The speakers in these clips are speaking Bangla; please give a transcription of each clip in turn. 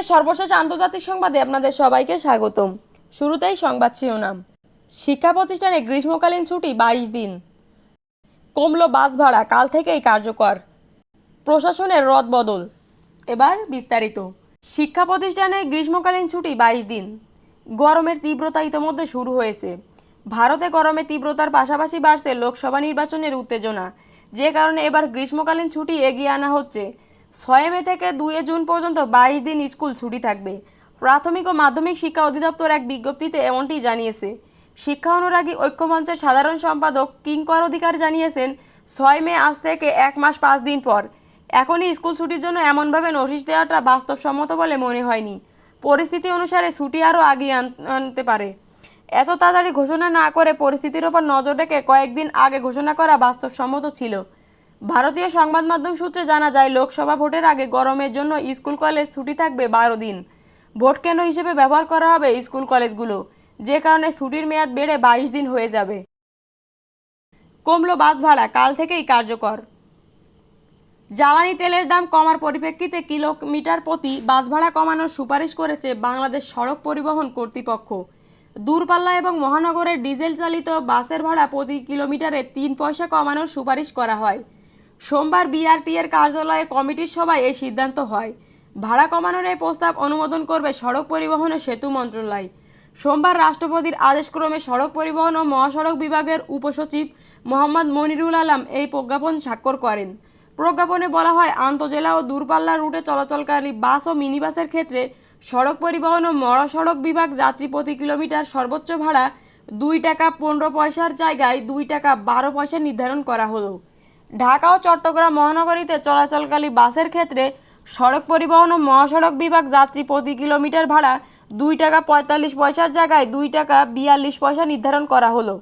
আজকে সর্বশেষ আন্তর্জাতিক সংবাদে আপনাদের সবাইকে স্বাগতম। শুরুতেই সংবাদ শিরোনাম। শিক্ষা প্রতিষ্ঠানে গ্রীষ্মকালীন ছুটি বাইশ দিন। কমলো বাস ভাড়া, কাল থেকেই কার্যকর। প্রশাসনের রদ বদল। এবার বিস্তারিত। শিক্ষা প্রতিষ্ঠানে গ্রীষ্মকালীন ছুটি বাইশ দিন। গরমের তীব্রতা ইতিমধ্যে শুরু হয়েছে। ভারতে গরমের তীব্রতার পাশাপাশি বাড়ছে লোকসভা নির্বাচনের উত্তেজনা। যে কারণে এবার গ্রীষ্মকালীন ছুটি এগিয়ে আনা হচ্ছে ছয় মে থেকে দুই জুন পর্যন্ত বাইশ দিন স্কুল ছুটি থাকবে। প্রাথমিক ও মাধ্যমিক শিক্ষা অধিদপ্তর এক বিজ্ঞপ্তিতে এমনটি জানিয়েছে। শিক্ষা অনুরাগী ঐক্যমঞ্চের সাধারণ সম্পাদক কিঙ্কর অধিকার জানিয়েছেন, ছয় মে আজ থেকে এক মাস পাঁচ দিন পর। এখনই স্কুল ছুটির জন্য এমনভাবে নোটিশ দেওয়াটা বাস্তবসম্মত বলে মনে হয়নি। পরিস্থিতি অনুসারে ছুটি আরও আগিয়ে আন- আনতে পারে। এত তাড়াতাড়ি ঘোষণা না করে পরিস্থিতির ওপর নজর রেখে কয়েকদিন আগে ঘোষণা করা বাস্তবসম্মত ছিল। ভারতীয় সংবাদ মাধ্যম সূত্রে জানা যায়, লোকসভা ভোটের আগে গরমের জন্য স্কুল কলেজ ছুটি থাকবে বারো দিন। ভোট কেন্দ্র হিসেবে ব্যবহার করা হবে স্কুল কলেজগুলো, যে কারণে ছুটির মেয়াদ বেড়ে বাইশ দিন হয়ে যাবে। কমলো বাস ভাড়া, কাল থেকেই কার্যকর। জ্বালানি তেলের দাম কমার পরিপ্রেক্ষিতে কিলোমিটার প্রতি বাস ভাড়া কমানোর সুপারিশ করেছে বাংলাদেশ সড়ক পরিবহন কর্তৃপক্ষ। দূরপাল্লা এবং মহানগরের ডিজেল চালিত বাসের ভাড়া প্রতি কিলোমিটারে তিন পয়সা কমানোর সুপারিশ করা হয়। সোমবার বিআরটি এর কার্যালয়ে কমিটির সভায় এই সিদ্ধান্ত হয়। ভাড়া কমানোর এই প্রস্তাব অনুমোদন করবে সড়ক পরিবহন ও সেতু মন্ত্রণালয়। সোমবার রাষ্ট্রপতির আদেশক্রমে সড়ক পরিবহন ও মহাসড়ক বিভাগের উপসচিব মোহাম্মদ মনিরুল আলম এই প্রজ্ঞাপন স্বাক্ষর করেন। প্রজ্ঞাপনে বলা হয়, আন্তজেলা ও দূরপাল্লা রুটে চলাচলকারী বাস ও মিনিবাসের ক্ষেত্রে সড়ক পরিবহন ও মহাসড়ক বিভাগ যাত্রী প্রতি কিলোমিটার সর্বোচ্চ ভাড়া দুই টাকা পনেরো পয়সার জায়গায় দুই টাকা বারো পয়সা নির্ধারণ করা হলো। ঢাকা ও চট্টগ্রাম মহানগরীতে চলাচলকারী বাসের ক্ষেত্রে সড়ক পরিবহন ও মহাসড়ক বিভাগ যাত্রী প্রতি কিলোমিটার ভাড়া দুই টাকা পঁয়তাল্লিশ পয়সার জায়গায় দুই টাকা বিয়াল্লিশ পয়সা নির্ধারণ করা হলো।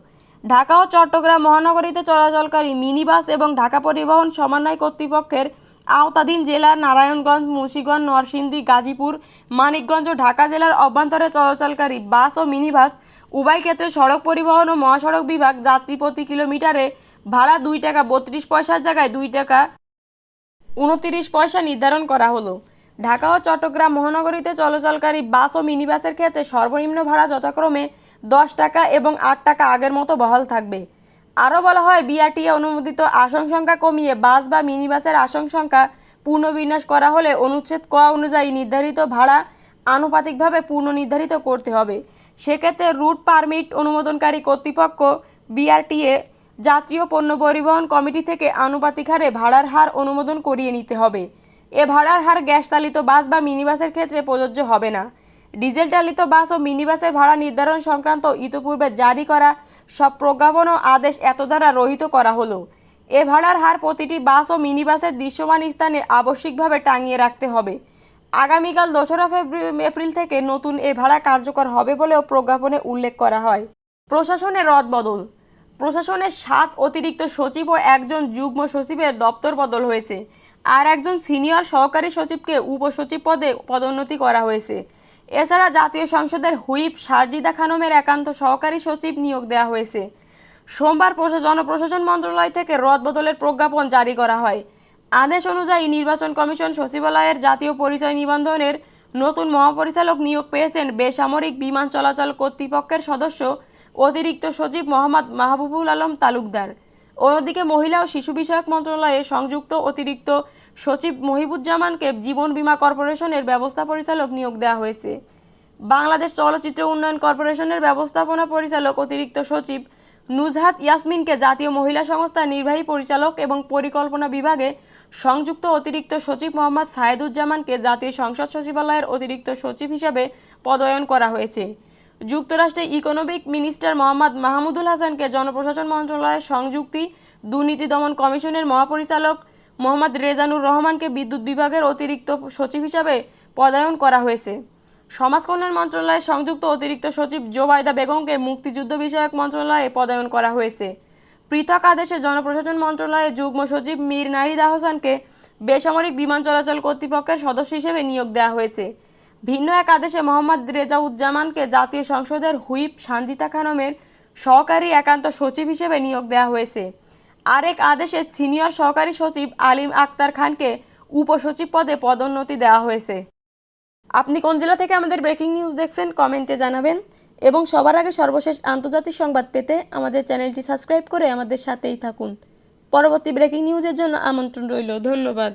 ঢাকা ও চট্টগ্রাম মহানগরীতে চলাচলকারী মিনি বাস এবং ঢাকা পরিবহন সমন্বয় কর্তৃপক্ষের আওতাধীন জেলার নারায়ণগঞ্জ, মুন্সিগঞ্জ, নরসিংদী, গাজীপুর, মানিকগঞ্জ ও ঢাকা জেলার অভ্যন্তরে চলাচলকারী বাস ও মিনি বাস উভয় ক্ষেত্রে সড়ক পরিবহন ও মহাসড়ক বিভাগ যাত্রী প্রতি কিলোমিটারে ভাড়া দুই টাকা বত্রিশ পয়সার জায়গায় দুই টাকা উনতিরিশ পয়সা নির্ধারণ করা হলো। ঢাকা ও চট্টগ্রাম মহানগরীতে চলাচলকারী বাস ও মিনি বাসের ক্ষেত্রে সর্বনিম্ন ভাড়া যথাক্রমে দশ টাকা এবং আট টাকা আগের মতো বহাল থাকবে। আরও বলা হয়, বিআরটিএ অনুমোদিত আসন সংখ্যা কমিয়ে বাস বা মিনি বাসের আসন সংখ্যা পুনর্বিন্যাস করা হলে অনুচ্ছেদ ক অনুযায়ী নির্ধারিত ভাড়া আনুপাতিকভাবে পুনর্নির্ধারিত করতে হবে। সেক্ষেত্রে রুট পারমিট অনুমোদনকারী কর্তৃপক্ষ বিআরটিএ জাতীয় পণ্য পরিবহন কমিটি থেকে আনুপাতিক হারে ভাড়ার হার অনুমোদন করিয়ে নিতে হবে। এ ভাড়ার হার গ্যাস চালিত বাস বা মিনিবাসের ক্ষেত্রে প্রযোজ্য হবে না। ডিজেল চালিত বাস ও মিনিবাসের ভাড়া নির্ধারণ সংক্রান্ত ইতিপূর্বে জারি করা সব প্রজ্ঞাপন ও আদেশ এত দ্বারা রহিত করা হলো। এ ভাড়ার হার প্রতিটি বাস ও মিনিবাসের দৃশ্যমান স্থানে আবশ্যিকভাবে টাঙিয়ে রাখতে হবে। আগামীকাল দোসরা এপ্রিল থেকে নতুন এ ভাড়া কার্যকর হবে বলেও প্রজ্ঞাপনে উল্লেখ করা হয়। প্রশাসনের রদবদল প্রশাসনের সাত অতিরিক্ত সচিব ও একজন যুগ্ম সচিবের দপ্তর বদল হয়েছে। আর একজন সিনিয়র সহকারী সচিবকে উপসচিব পদে পদোন্নতি করা হয়েছে। এছাড়া জাতীয় সংসদের হুইপ সারজিদা খানমের একান্ত সহকারী সচিব নিয়োগ দেওয়া হয়েছে। সোমবার প্রশা- জনপ্রশাসন মন্ত্রণালয় থেকে রদবদলের প্রজ্ঞাপন জারি করা হয়। আদেশ অনুযায়ী নির্বাচন কমিশন সচিবালয়ের জাতীয় পরিচয় নিবন্ধনের নতুন মহাপরিচালক নিয়োগ পেয়েছেন বেসামরিক বিমান চলাচল কর্তৃপক্ষের সদস্য অতিরিক্ত সচিব মোহাম্মদ মাহবুবুল আলম তালুকদার। অন্যদিকে মহিলা ও শিশু বিষয়ক মন্ত্রণালয়ে সংযুক্ত অতিরিক্ত সচিব মহিবুজ্জামানকে জীবন বীমা কর্পোরেশনের ব্যবস্থা পরিচালক নিয়োগ দেওয়া হয়েছে। বাংলাদেশ চলচ্চিত্র উন্নয়ন কর্পোরেশনের ব্যবস্থাপনা পরিচালক অতিরিক্ত সচিব নুজহাত ইয়াসমিনকে জাতীয় মহিলা সংস্থার নির্বাহী পরিচালক এবং পরিকল্পনা বিভাগে সংযুক্ত অতিরিক্ত সচিব মোহাম্মদ সায়েদুজ্জামানকে জাতীয় সংসদ সচিবালয়ের অতিরিক্ত সচিব হিসাবে পদায়ন করা হয়েছে। যুক্তরাষ্ট্রের ইকোনমিক মিনিস্টার মোহাম্মদ মাহমুদুল হাসানকে জনপ্রশাসন মন্ত্রণালয়ের সংযুক্তি দুর্নীতি দমন কমিশনের মহাপরিচালক মোহাম্মদ রেজানুর রহমানকে বিদ্যুৎ বিভাগের অতিরিক্ত সচিব হিসাবে পদায়ন করা হয়েছে। সমাজ কল্যাণ মন্ত্রণালয়ের সংযুক্ত অতিরিক্ত সচিব জোবায়দা বেগমকে মুক্তিযুদ্ধ বিষয়ক মন্ত্রণালয়ে পদায়ন করা হয়েছে। পৃথক আদেশে জনপ্রশাসন মন্ত্রণালয়ের যুগ্ম সচিব মীর নাহিদ আহসানকে বেসামরিক বিমান চলাচল কর্তৃপক্ষের সদস্য হিসেবে নিয়োগ দেওয়া হয়েছে। ভিন্ন এক আদেশে মোহাম্মদ রেজাউজ্জামানকে জাতীয় সংসদের হুইপ সানজিতা খানমের সহকারী একান্ত সচিব হিসেবে নিয়োগ দেওয়া হয়েছে। আরেক আদেশে সিনিয়র সহকারী সচিব আলিম আক্তার খানকে উপসচিব পদে পদোন্নতি দেওয়া হয়েছে। আপনি কোন জেলা থেকে আমাদের ব্রেকিং নিউজ দেখছেন কমেন্টে জানাবেন এবং সবার আগে সর্বশেষ আন্তর্জাতিক সংবাদ পেতে আমাদের চ্যানেলটি সাবস্ক্রাইব করে আমাদের সাথেই থাকুন। পরবর্তী ব্রেকিং নিউজের জন্য আমন্ত্রণ রইল। ধন্যবাদ।